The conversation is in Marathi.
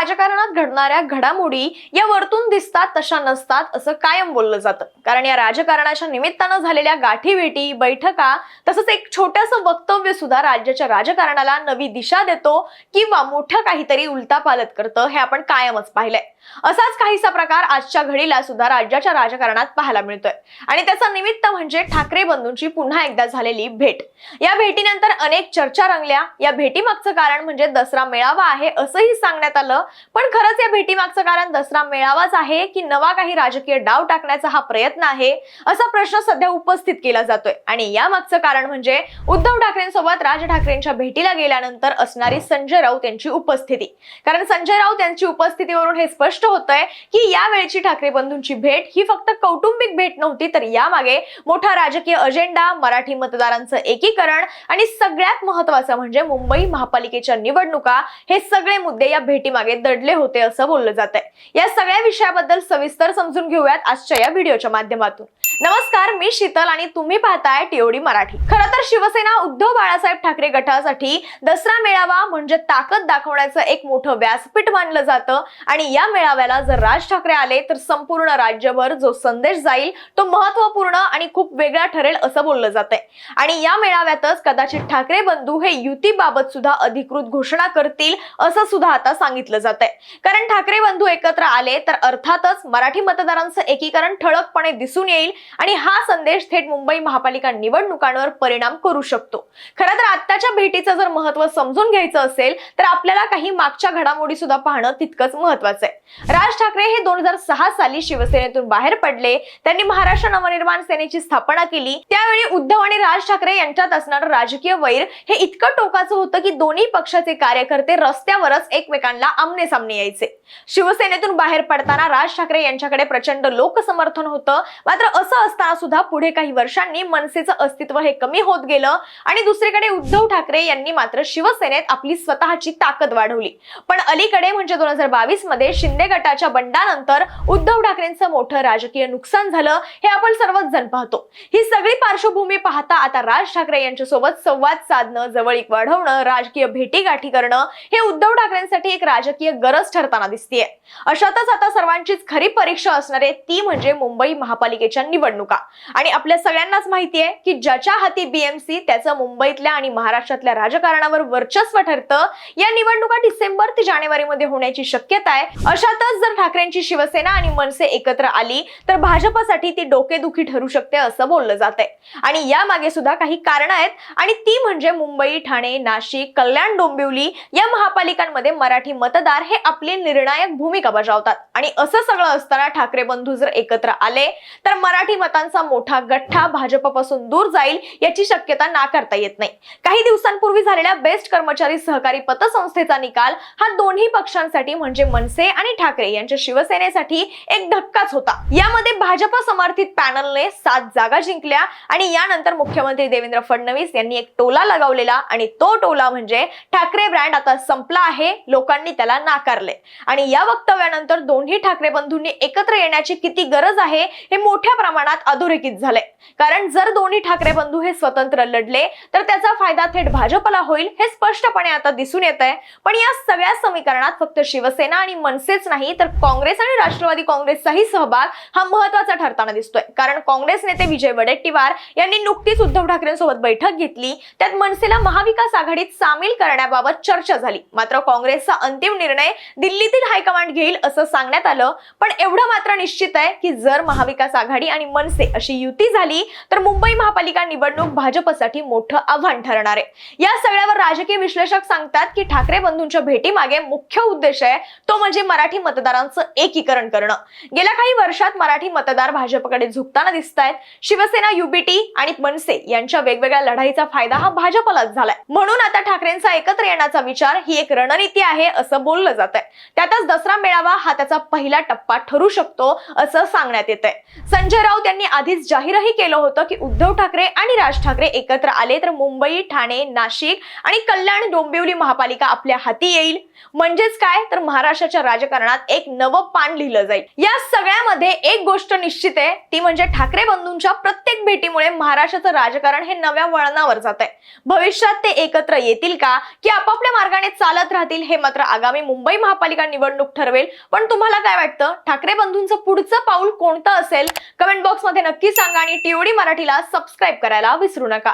राजकारणात घडणाऱ्या घडामोडी या वरतून दिसतात तशा नसतात असं कायम बोललं जातं. कारण या राजकारणाच्या निमित्तानं झालेल्या गाठीभेटी बैठका तसंच एक छोटंसं वक्तव्य सुद्धा राज्याच्या राजकारणाला नवी दिशा देतो किंवा मोठं काहीतरी उलटापालत करतं हे आपण कायमच पाहिलंय. असाच काहीसा प्रकार आजच्या घडीला सुद्धा राज्याच्या राजकारणात पाहायला मिळतोय. आणि त्याचं निमित्त म्हणजे ठाकरे बंधूंची पुन्हा एकदा झालेली भेट. या भेटीनंतर अनेक चर्चा रंगल्या. या भेटीमागचं कारण म्हणजे दसरा मेळावा आहे असंही सांगण्यात आलं. पण खरंच या भेटीमागचं कारण दसरा मेळावाच आहे की नवा काही राजकीय डाव टाकण्याचा हा प्रयत्न आहे? असा प्रश्न सध्या उपस्थित केला जातोय. आणि या मागचं कारण म्हणजे उद्धव ठाकरेंसोबत राज ठाकरेंच्या भेटीला गेल्यानंतर असणारी संजय राऊत यांची उपस्थिती. कारण संजय राऊत यांची उपस्थितीवरून हे स्पष्ट होतंय की यावेळची ठाकरे बंधूंची भेट ही फक्त कौटुंबिक भेट नव्हती तर यामागे मोठा राजकीय अजेंडा मराठी मतदारांचं एकीकरण आणि सगळ्यात महत्वाचं म्हणजे मुंबई महापालिकेच्या निवडणुका हे सगळे मुद्दे या भेटीमागे दडले होते असं बोललं जात आहे या सगळ्या विषयाबद्दल सविस्तर समजून घेऊयात आजच्या या व्हिडिओच्या माध्यमातून. नमस्कार मी शीतल आणि तुम्ही पाहताय टीओडी मराठी. खरं तर शिवसेना उद्धव बाळासाहेब ठाकरे गटासाठी दसरा मेळावा म्हणजे ताकद दाखवण्याचं एक मोठं व्यासपीठ मानलं जातं. आणि या मेळाव्याला जर राज ठाकरे आले तर संपूर्ण राज्यभर जो संदेश जाईल तो महत्त्वपूर्ण आणि खूप वेगळा ठरेल असं बोललं जात आहे आणि या मेळाव्यातच कदाचित ठाकरे बंधू हे युतीबाबत सुद्धा अधिकृत घोषणा करतील असं सुद्धा आता सांगितलं जात आहे कारण ठाकरे बंधू एकत्र आले तर अर्थातच मराठी मतदारांचं एकीकरण ठळकपणे दिसून येईल. आणि हा संदेश थेट मुंबई महापालिका निवडणुकांवर परिणाम करू शकतो. खरं तर आत्ताच्या भेटीचं जर महत्त्व समजून घ्यायचं असेल तर आपल्याला काही मागच्या घडामोडी सुद्धा पाहणं तितकंच महत्वाचं आहे. राज ठाकरे हे दोन हजार सहा साली शिवसेनेतून बाहेर पडले. त्यांनी महाराष्ट्र नवनिर्माण सेनेची स्थापना केली. त्यावेळी उद्धव आणि राज ठाकरे यांच्यात असणारं राजकीय वैर हे इतकं टोकाचं होतं की दोन्ही पक्षाचे कार्यकर्ते रस्त्यावरच एकमेकांना आमने सामने यायचे. शिवसेनेतून बाहेर पडताना राज ठाकरे यांच्याकडे प्रचंड लोकसमर्थन होतं. मात्र असं असता सुद्धा पुढे काही वर्षांनी मनसेचं अस्तित्व हे कमी होत गेलं आणि दुसरीकडे उद्धव ठाकरे यांनी मात्र शिवसेनेत आपली स्वतःची ताकद वाढवली. पण अलीकडे म्हणजे दोन हजार बावीसमध्ये शिंदे गटाच्या बंडानंतर उद्धव ठाकरेंचं मोठं राजकीय नुकसान झालं हे आपण सर्वच जण पाहतो. ही सगळी पार्श्वभूमी पाहता आता राज ठाकरे यांच्यासोबत संवाद साधणं जवळीक वाढवणं राजकीय भेटीगाठी करणं हे उद्धव ठाकरेंसाठी एक राजकीय गरज ठरताना दिसतीये. अशातच आता सर्वांचीच खरी परीक्षा असणारे ती म्हणजे मुंबई महापालिकेच्या निवडणुका. आणि आपल्या सगळ्यांनाच माहिती आहे की ज्याच्या हाती बीएमसी त्याचं मुंबईतल्या आणि महाराष्ट्रातल्या राजकारणावर वर्चस्व ठरतं या निवडणुका डिसेंबर ते जानेवारी मध्ये होण्याची शक्यता आहे. अशातच जर ठाकरेंची शिवसेना आणि मनसे एकत्र आली तर भाजपसाठी ती डोकेदुखी ठरू शकते असं बोललं जात आहे आणि यामागे सुद्धा काही कारण आहेत. आणि ती म्हणजे मुंबई ठाणे नाशिक कल्याण डोंबिवली या महापालिकांमध्ये मराठी मतदार हे आपली निर्णायक भूमिका बजावतात. आणि असं सगळं असताना ठाकरे बंधू जर एकत्र आले तर मराठी मतांचा मोठा गठ्ठा भाजपपासून दूर जाईल याची शक्यता नाकारता येत नाही. काही दिवसांपूर्वी झालेल्या बेस्ट कर्मचारी सहकारी पतसंस्थेचा निकाल हा दोन्ही पक्षांसाठी म्हणजे मनसे आणि ठाकरे यांच्या शिवसेनेसाठी एक धक्काच होता. यामध्ये भाजप समर्थित पॅनलने सात जागा जिंकल्या आणि यानंतर मुख्यमंत्री देवेंद्र फडणवीस यांनी एक टोला लगावलेला आणि तो टोला म्हणजे ठाकरे ब्रँड आता संपला आहे लोकांनी त्याला नाकारले आणि या वक्तव्यानंतर दोन्ही ठाकरे बंधूंनी एकत्र येण्याची किती गरज आहे हे मोठ्या प्रमाणात अधोरेखित झालंय. कारण जर दोन्ही ठाकरे बंधू हे स्वतंत्र लढले तर त्याचा फायदा थेट भाजपला होईल हे स्पष्टपणे आता दिसून येत आहे पण या सगळ्या समीकरणात फक्त शिवसेना आणि मनसेच नाही तर काँग्रेस आणि राष्ट्रवादी काँग्रेसचाही सहभाग हा महत्त्वाचा ठरताना दिसतोय. कारण काँग्रेस नेते विजय वडेट्टीवार यांनी नुकतीच उद्धव ठाकरेंसोबत बैठक घेतली. त्यात मनसेला महाविकास आघाडीत सामील करण्याबाबत चर्चा झाली. मात्र काँग्रेसचा अंतिम निर्णय दिल्लीतील हायकमांड घेईल असं सांगण्यात आलं. पण एवढं मात्र निश्चित आहे की जर महाविकास आघाडी आणि मनसे अशी युती झाली तर मुंबई महापालिका निवडणूक भाजपसाठी मोठं आव्हान ठरणार आहे. या सगळ्यावर राजकीय विश्लेषक सांगतात की ठाकरे बंधूंच्या भेटीमागे मुख्य उद्देश आहे तो म्हणजे मराठी मतदारांचं एकीकरण करणं. गेल्या काही वर्षात मराठी मतदार भाजपकडे झुकताना दिसत आहेत शिवसेना युबीटी आणि मनसे यांच्या वेगवेगळ्या लढाईचा फायदा हा भाजपलाच झालाय. म्हणून आता ठाकरेंचा एकत्र येण्याचा विचार ही एक रणनीती आहे असं बोललं जात आहे त्यातच दसरा मेळावा हा त्याचा पहिला टप्पा ठरू शकतो असं सांगण्यात येत आहे संजय राऊत राऊत यांनी आधीच जाहीरही केलं होतं की उद्धव ठाकरे आणि राज ठाकरे एकत्र आले तर मुंबई ठाणे नाशिक आणि कल्याण डोंबिवली महापालिका आपल्या हाती येईल. म्हणजेच काय? तर महाराष्ट्राच्या राजकारणात एक नवं पान लिहिलं जाईल. या सगळ्यामध्ये एक गोष्ट निश्चित आहे ती म्हणजे ठाकरे बंधूंच्या प्रत्येक भेटीमुळे महाराष्ट्राचं राजकारण हे नव्या वळणावर जात आहे भविष्यात ते एकत्र येतील का? की आपापल्या मार्गाने चालत राहतील हे मात्र आगामी मुंबई महापालिका निवडणूक ठरवेल. पण तुम्हाला काय वाटतं? ठाकरे बंधूंचं पुढचं पाऊल कोणतं असेल? कमेंट बॉक्समध्ये नक्की सांगा आणि टीओडी मराठीला सबस्क्राईब करायला विसरू नका.